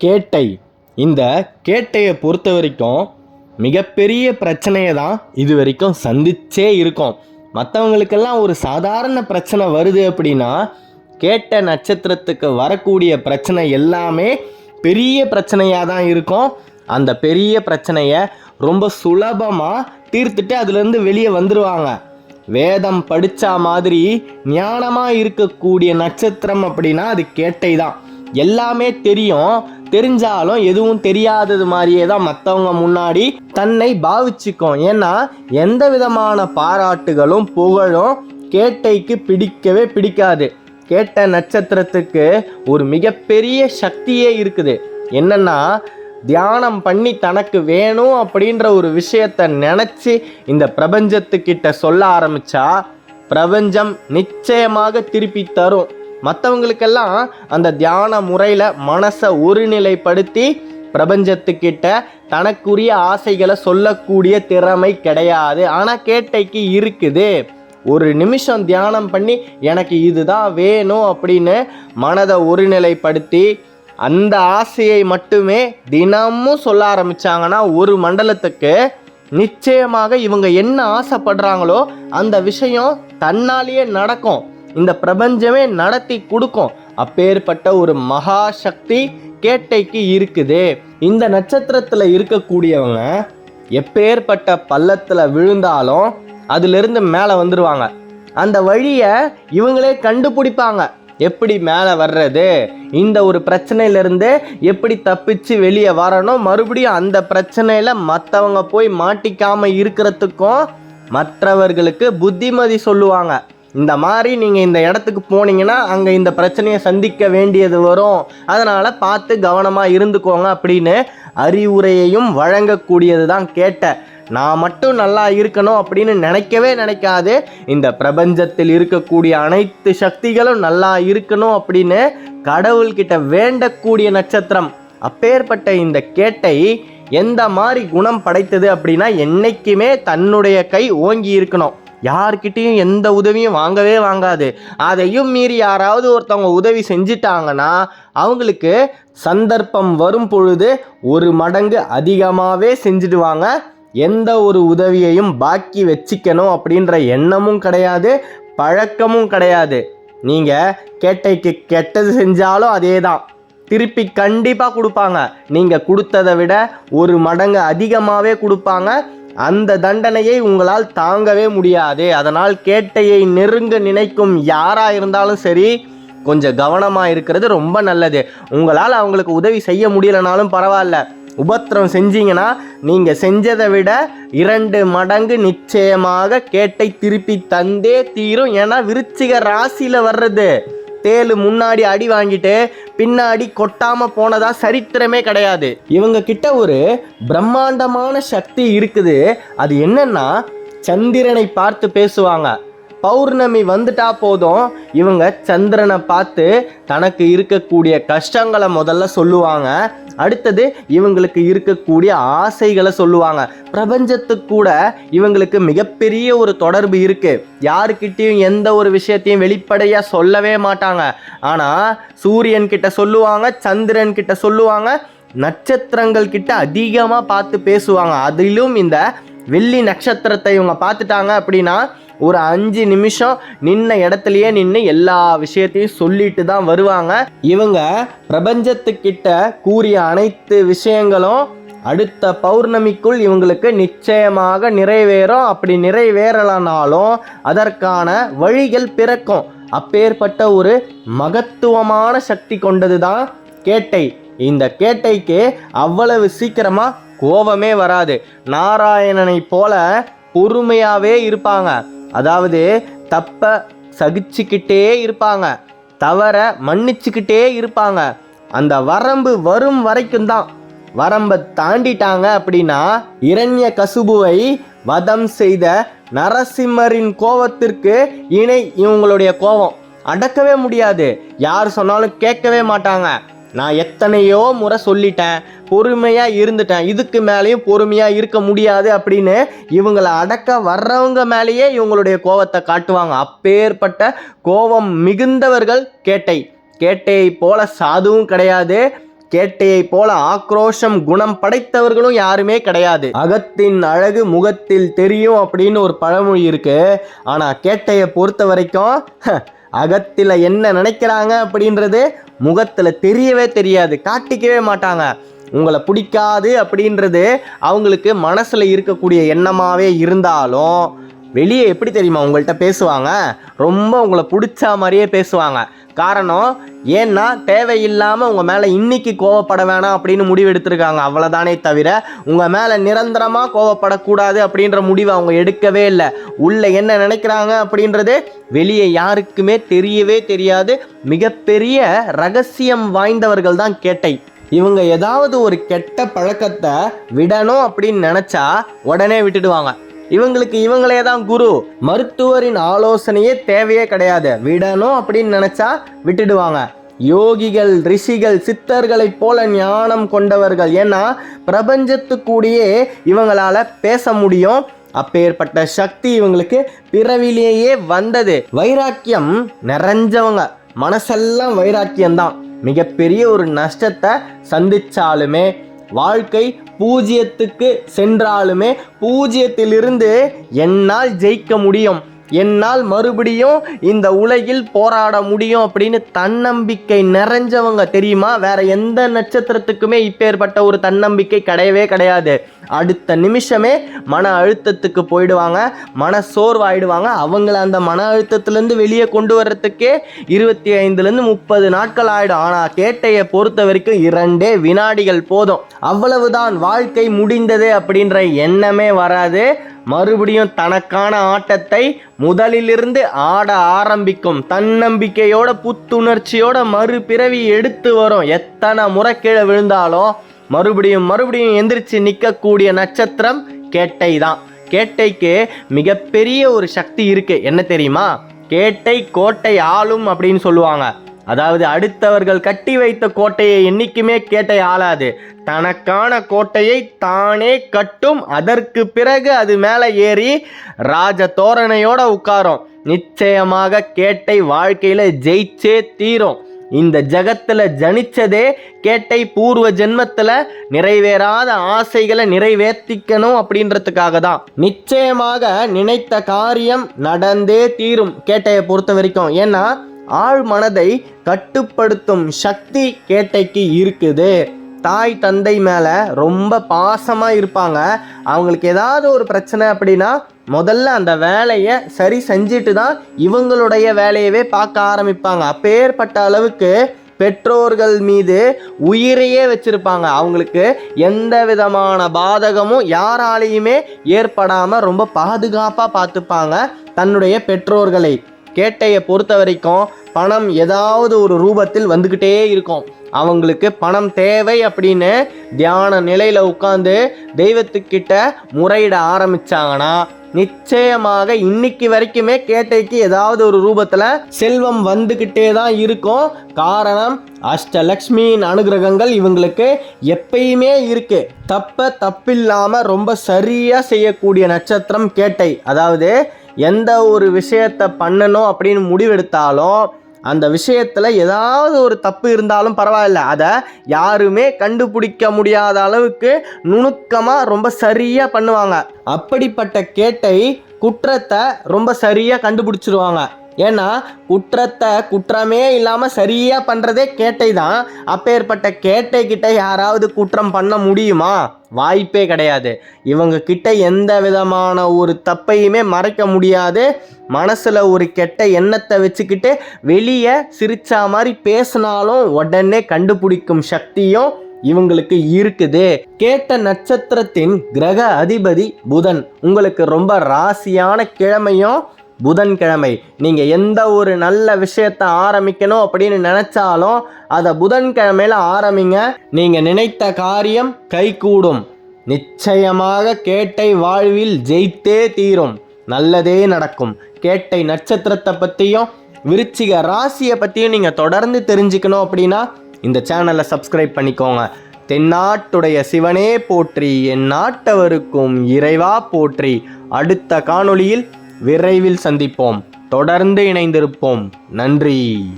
கேட்டை. இந்த கேட்டையை பொறுத்த வரைக்கும் மிகப்பெரிய பிரச்சனையை தான் இது வரைக்கும் சந்திச்சே இருக்கும். மற்றவங்களுக்கெல்லாம் ஒரு சாதாரண பிரச்சனை வருது அப்படின்னா கேட்ட நட்சத்திரத்துக்கு வரக்கூடிய பிரச்சனை எல்லாமே பெரிய பிரச்சனையாக தான் இருக்கும். அந்த பெரிய பிரச்சனையை ரொம்ப சுலபமாக தீர்த்துட்டு அதுலேருந்து வெளியே வந்துடுவாங்க வேதம் படித்தா மாதிரி ஞானமாக இருக்கக்கூடிய நட்சத்திரம் அப்படின்னா அது கேட்டை தான். எல்லாமே தெரியும். தெரிஞ்சாலும் எதுவும் தெரியாதது மாதிரியே தான் மற்றவங்க முன்னாடி தன்னை பாவிச்சுக்கும். ஏன்னா எந்த விதமான பாராட்டுகளும் புகழும் கேட்டைக்கு பிடிக்கவே பிடிக்காது. கேட்ட நட்சத்திரத்துக்கு ஒரு மிகப்பெரிய சக்தியே இருக்குது. என்னன்னா தியானம் பண்ணி தனக்கு வேணும் அப்படின்ற ஒரு விஷயத்த நினச்சி இந்த பிரபஞ்சத்துக்கிட்ட சொல்ல ஆரம்பித்தா பிரபஞ்சம் நிச்சயமாக திருப்பி தரும். மற்றவங்களுக்கெல்லாம் அந்த தியான முறையில் மனசை ஒருநிலைப்படுத்தி பிரபஞ்சத்துக்கிட்ட தனக்குரிய ஆசைகளை சொல்லக்கூடிய திறமை கிடையாது. ஆனால் கேட்டைக்கு இருக்குது. ஒரு நிமிஷம் தியானம் பண்ணி எனக்கு இதுதான் வேணும் அப்படின்னு மனதை ஒருநிலைப்படுத்தி அந்த ஆசையை மட்டுமே தினமும் சொல்ல ஆரம்பிச்சாங்கன்னா ஒரு மண்டலத்துக்கு நிச்சயமாக இவங்க என்ன ஆசைப்படுறாங்களோ அந்த விஷயம் தன்னாலேயே நடக்கும். இந்த பிரபஞ்சமே நடத்தி கொடுக்கும். அப்பேற்பட்ட ஒரு மகா சக்தி கேட்டைக்கு இருக்குது. இந்த நட்சத்திரத்தில் இருக்கக்கூடியவங்க எப்பேற்பட்ட பள்ளத்தில் விழுந்தாலும் அதிலிருந்து மேலே வந்துடுவாங்க அந்த வழியை இவங்களே கண்டுபிடிப்பாங்க. எப்படி மேலே வர்றது? இந்த ஒரு பிரச்சனையிலேருந்து எப்படி தப்பிச்சு வெளியே வரணும்? மறுபடியும் அந்த பிரச்சனையில் மற்றவங்க போய் மாட்டிக்காம இருக்கிறதுக்கும் மற்றவர்களுக்கு புத்திமதி சொல்லுவாங்க. இந்த மாதிரி நீங்கள் இந்த இடத்துக்கு போனீங்கன்னா அங்கே இந்த பிரச்சனையை சந்திக்க வேண்டியது வரும். அதனால் பார்த்து கவனமாக இருந்துக்கோங்க அப்படின்னு அறிவுரையையும் வழங்கக்கூடியது தான் கேட்ட. நான் மட்டும் நல்லா இருக்கணும் அப்படின்னு நினைக்கவே நினைக்காது. இந்த பிரபஞ்சத்தில் இருக்கக்கூடிய அனைத்து சக்திகளும் நல்லா இருக்கணும் அப்படின்னு கடவுள்கிட்ட வேண்டக்கூடிய நட்சத்திரம். அப்பேற்பட்ட இந்த கேட்டை எந்த மாதிரி குணம் படைத்தது அப்படின்னா என்னைக்குமே தன்னுடைய கை ஓங்கி இருக்கணும். யார்கிட்டேயும் எந்த உதவியும் வாங்கவே வாங்காது. அதையும் மீறி யாராவது ஒருத்தவங்க உதவி செஞ்சிட்டாங்கன்னா அவங்களுக்கு சந்தர்ப்பம் வரும் பொழுது ஒரு மடங்கு அதிகமாகவே செஞ்சிடுவாங்க. எந்த ஒரு உதவியையும் பாக்கி வச்சிக்கணும் அப்படின்ற எண்ணமும் கிடையாது பழக்கமும் கிடையாது. நீங்கள் கேட்டைக்கு கெட்டது செஞ்சாலும் அதே தான் திருப்பி கண்டிப்பாக கொடுப்பாங்க. நீங்கள் கொடுத்ததை விட ஒரு மடங்கு அதிகமாகவே கொடுப்பாங்க. அந்த தண்டனையை உங்களால் தாங்கவே முடியாது. அதனால் கேட்டையை நெருங்க நினைக்கும் யாராக இருந்தாலும் சரி கொஞ்சம் கவனமாக இருக்கிறது ரொம்ப நல்லது. உங்களால் அவங்களுக்கு உதவி செய்ய முடியலனாலும் பரவாயில்ல. உபத்திரம் செஞ்சீங்கன்னா நீங்கள் செஞ்சதை விட இரண்டு மடங்கு நிச்சயமாக கேட்டை திருப்பி தந்தே தீரும். ஏன்னா விருச்சிக ராசியில் வர்றது. தேலு முன்னாடி அடி வாங்கிட்டு பின்னாடி கொட்டாம போனதா சரித்திரமே கிடையாது. இவங்க கிட்ட ஒரு பிரம்மாண்டமான சக்தி இருக்குது. அது என்னன்னா சந்திரனை பார்த்து பேசுவாங்க. பௌர்ணமி வந்துட்டா போதும். இவங்க சந்திரனை பார்த்து தனக்கு இருக்கக்கூடிய கஷ்டங்களை முதல்ல சொல்லுவாங்க. அடுத்தது இவங்களுக்கு இருக்கக்கூடிய ஆசைகளை சொல்லுவாங்க. பிரபஞ்சத்து கூட இவங்களுக்கு மிகப்பெரிய ஒரு தொடர்பு இருக்கு. யாருக்கிட்டேயும் எந்த ஒரு விஷயத்தையும் வெளிப்படையாக சொல்லவே மாட்டாங்க. ஆனால் சூரியன் கிட்ட சொல்லுவாங்க சந்திரன் கிட்ட சொல்லுவாங்க நட்சத்திரங்கள் கிட்ட அதிகமாக பார்த்து பேசுவாங்க. அதிலும் இந்த வெள்ளி நட்சத்திரத்தை இவங்க பார்த்துட்டாங்க அப்படின்னா ஒரு அஞ்சு நிமிஷம் நின்ன இடத்துலயே நின்று எல்லா விஷயத்தையும் சொல்லிட்டு தான் வருவாங்க. இவங்க பிரபஞ்சத்துக்கிட்ட கூறிய அனைத்து விஷயங்களும் அடுத்த பௌர்ணமிக்குள் இவங்களுக்கு நிச்சயமாக நிறைவேறும். அப்படி நிறைவேறலனாலும் அதற்கான வழிகள் பிறக்கும். அப்பேற்பட்ட ஒரு மகத்துவமான சக்தி கொண்டது தான் கேட்டை. இந்த கேட்டைக்கு அவ்வளவு சீக்கிரமாக கோபமே வராது. நாராயணனை போல பொறுமையாகவே இருப்பாங்க. அதாவது தப்ப சகிச்சுக்கிட்டே இருப்பாங்க தவற மன்னிச்சுக்கிட்டே இருப்பாங்க. அந்த வரம்பு வரும் வரைக்கும் தான். வரம்பை தாண்டிட்டாங்க அப்படின்னா இரண்ய கசுபுவை வதம் செய்த நரசிம்மரின் கோபத்திற்கு இணை இவங்களுடைய கோபம். அடக்கவே முடியாது. யார் சொன்னாலும் கேட்கவே மாட்டாங்க. நான் எத்தனையோ முறை சொல்லிட்டேன் பொறுமையாக இருந்துட்டேன். இதுக்கு மேலேயும் பொறுமையாக இருக்க முடியாது அப்படின்னு இவங்களை அடக்க வர்றவங்க மேலேயே இவங்களுடைய கோவத்தை காட்டுவாங்க. அப்பேற்பட்ட கோபம் மிகுந்தவர்கள் கேட்டை. கேட்டையை போல சாதுவும் கிடையாது. கேட்டையை போல ஆக்ரோஷம் குணம் படைத்தவர்களும் யாருமே கிடையாது. அகத்தின் அழகு முகத்தில் தெரியும் அப்படின்னு ஒரு பழமொழி இருக்கு. ஆனால் கேட்டையை பொறுத்த வரைக்கும் அகத்தில் என்ன நினைக்கிறாங்க அப்படின்றது முகத்தில் தெரியவே தெரியாது காட்டிக்கவே மாட்டாங்க. உங்களை பிடிக்காது அப்படின்றது அவங்களுக்கு மனசில் இருக்கக்கூடிய எண்ணமாகவே இருந்தாலும் வெளியே எப்படி தெரியுமா உங்கள்கிட்ட பேசுவாங்க? ரொம்ப உங்களை பிடிச்ச மாதிரியே பேசுவாங்க. காரணம் ஏன்னா தேவையில்லாமல் உங்கள் மேலே இன்னைக்கு கோவப்பட வேணாம் அப்படின்னு முடிவு எடுத்திருக்காங்க. அவ்வளோதானே தவிர உங்கள் மேலே நிரந்தரமாக கோவப்படக்கூடாது அப்படின்ற முடிவை அவங்க எடுக்கவே இல்லை. உள்ளே என்ன நினைக்கிறாங்க அப்படின்றது வெளியே யாருக்குமே தெரியவே தெரியாது. மிகப்பெரிய ரகசியம் வாய்ந்தவர்கள் தான் கேட்டை. இவங்க ஏதாவது ஒரு கெட்ட பழக்கத்தை விடணும் அப்படின்னு நினச்சா உடனே விட்டுடுவாங்க. இவங்களுக்கு இவங்களே தான் குரு. மருத்துவரின் ஆலோசனையே தேவையே கிடையாது. விடணும் அப்படின்னு நினச்சா விட்டுடுவாங்க. யோகிகள் ரிஷிகள் சித்தர்களைப் போல ஞானம் கொண்டவர்கள். ஏன்னா பிரபஞ்சத்துக்கூடியே இவங்களால பேச முடியும். அப்பேற்பட்ட சக்தி இவங்களுக்கு பிறவிலேயே வந்தது. வைராக்கியம் நிறைஞ்சவங்க. மனசெல்லாம் வைராக்கியம்தான். மிகப்பெரிய ஒரு நஷ்டத்தை சந்திச்சாலுமே வாழ்க்கை பூஜ்ஜியத்துக்கு சென்றாலுமே பூஜ்ஜியத்திலிருந்து என்னால் ஜெயிக்க முடியும். என்னால் மறுபடியும் இந்த உலகில் போராட முடியும் அப்படின்னு தன்னம்பிக்கை நிறைஞ்சவங்க தெரியுமா? வேற எந்த நட்சத்திரத்துக்குமே இப்பேற்பட்ட ஒரு தன்னம்பிக்கை கிடையவே கிடையாது. அடுத்த நிமிஷமே மன அழுத்தத்துக்கு போயிடுவாங்க மன சோர்வாயிடுவாங்க. அவங்கள அந்த மன அழுத்தத்திலேருந்து வெளியே கொண்டு வர்றதுக்கே இருபத்தி ஐந்துலேருந்து முப்பது நாட்கள் ஆகிடும் ஆனால் கேட்டையை பொறுத்த வரைக்கும் இரண்டே வினாடிகள் போதும். அவ்வளவுதான் வாழ்க்கை முடிந்தது அப்படின்ற எண்ணமே வராது. மறுபடியும் தனக்கான ஆட்டத்தை முதலிலிருந்து ஆட ஆரம்பிக்கும். தன்னம்பிக்கையோட புத்துணர்ச்சியோட மறுபிறவி எடுத்து வரும். எத்தனை முறை கீழே விழுந்தாலும் மறுபடியும் மறுபடியும் எந்திரிச்சு நிற்கக்கூடிய நட்சத்திரம் கேட்டை தான் கேட்டைக்கு மிகப்பெரிய ஒரு சக்தி இருக்கு. என்ன தெரியுமா? கேட்டை கோட்டை ஆளும் அப்படின்னு சொல்லுவாங்க. அதாவது அடுத்தவர்கள் கட்டி வைத்த கோட்டையை என்றைக்குமே கேட்டை ஆளாது. தனக்கான கோட்டையை தானே கட்டும். அதற்கு பிறகு அது மேலே ஏறி ராஜ தோரணையோட உட்காரும். நிச்சயமாக கேட்டை வாழ்க்கையில் ஜெயிச்சே தீரும். இந்த ஜகத்தில் ஜனிச்சதே கேட்டை பூர்வ ஜென்மத்தில் நிறைவேறாத ஆசைகளை நிறைவேற்றிக்கணும் அப்படின்றதுக்காக தான். நிச்சயமாக நினைத்த காரியம் நடந்தே தீரும் கேட்டையை பொறுத்த வரைக்கும். ஏன்னா ஆழ் மனதை கட்டுப்படுத்தும் சக்தி கேட்டைக்கு இருக்குது. தாய் தந்தை மேலே ரொம்ப பாசமாக இருப்பாங்க. அவங்களுக்கு ஏதாவது ஒரு பிரச்சனை அப்படின்னா முதல்ல அந்த வேலையை சரி செஞ்சுட்டு தான் இவங்களுடைய வேலையவே பார்க்க ஆரம்பிப்பாங்க. அப்பேற்பட்ட அளவுக்கு பெற்றோர்கள் மீது உயிரையே வச்சுருப்பாங்க. அவங்களுக்கு எந்த விதமான பாதகமும் யாராலையுமே ஏற்படாமல் ரொம்ப பாதுகாப்பாக பார்த்துப்பாங்க தன்னுடைய பெற்றோர்களை. கேட்டையை பொறுத்த வரைக்கும் பணம் ஏதாவது ஒரு ரூபத்தில் வந்துக்கிட்டே இருக்கும். அவங்களுக்கு பணம் தேவை அப்படின்னு தியான நிலையில் உட்காந்து தெய்வத்துக்கிட்ட முறையிட ஆரம்பிச்சாங்கன்னா நிச்சயமாக இன்னைக்கு வரைக்குமே கேட்டைக்கு ஏதாவது ஒரு ரூபத்தில் செல்வம் வந்துக்கிட்டே தான் இருக்கும். காரணம் அஷ்டலக்ஷ்மியின் அனுகிரகங்கள் இவங்களுக்கு எப்பயுமே இருக்கு. தப்ப தப்பில்லாமல் ரொம்ப சரியாக செய்யக்கூடிய நட்சத்திரம் கேட்டை. அதாவது எந்த ஒரு விஷயத்தை பண்ணணும் அப்படின்னு முடிவெடுத்தாலும் அந்த விஷயத்தில் ஏதாவது ஒரு தப்பு இருந்தாலும் பரவாயில்ல. அதை யாருமே கண்டுபிடிக்க முடியாத அளவுக்கு நுணுக்கமாக ரொம்ப சரியாக பண்ணுவாங்க. அப்படிப்பட்ட கேட்டை குற்றத்தை ரொம்ப சரியாக கண்டுபிடிச்சிருவாங்க. ஏன்னா குற்றத்தை குற்றமே இல்லாமல் சரியாக பண்ணுறதே கேட்டை தான் அப்பேற்பட்ட கேட்டை கிட்ட யாராவது குற்றம் பண்ண முடியுமா? வாய்ப்பே கிடையாது. இவங்க கிட்ட எந்த விதமான ஒரு தப்பையுமே மறைக்க முடியாது. மனசில் ஒரு கெட்ட எண்ணத்தை வச்சுக்கிட்டு வெளியே சிரிச்சா மாதிரி பேசினாலும் உடனே கண்டுபிடிக்கும் சக்தியும் இவங்களுக்கு இருக்குது. கேட்ட நட்சத்திரத்தின் கிரக அதிபதி புதன். உங்களுக்கு ரொம்ப ராசியான கிழமையும் புதன்கிழமை. நீங்கள் எந்த ஒரு நல்ல விஷயத்தை ஆரம்பிக்கணும் அப்படின்னு நினச்சாலும் அதை புதன்கிழமையில ஆரம்பிங்க. நீங்கள் நினைத்த காரியம் கைகூடும். நிச்சயமாக கேட்டை வாழ்வில் ஜெயித்தே தீரும். நல்லதே நடக்கும். கேட்டை நட்சத்திரத்தை பற்றியும் விருச்சிக ராசியை பற்றியும் நீங்கள் தொடர்ந்து தெரிஞ்சுக்கணும் அப்படின்னா இந்த சேனலை சப்ஸ்கிரைப் பண்ணிக்கோங்க. தென்னாட்டுடைய சிவனே போற்றி என் நாட்டவருக்கும் இறைவா போற்றி. அடுத்த காணொளியில் விரைவில் சந்திப்போம். தொடர்ந்து இணைந்திருப்போம். நன்றி.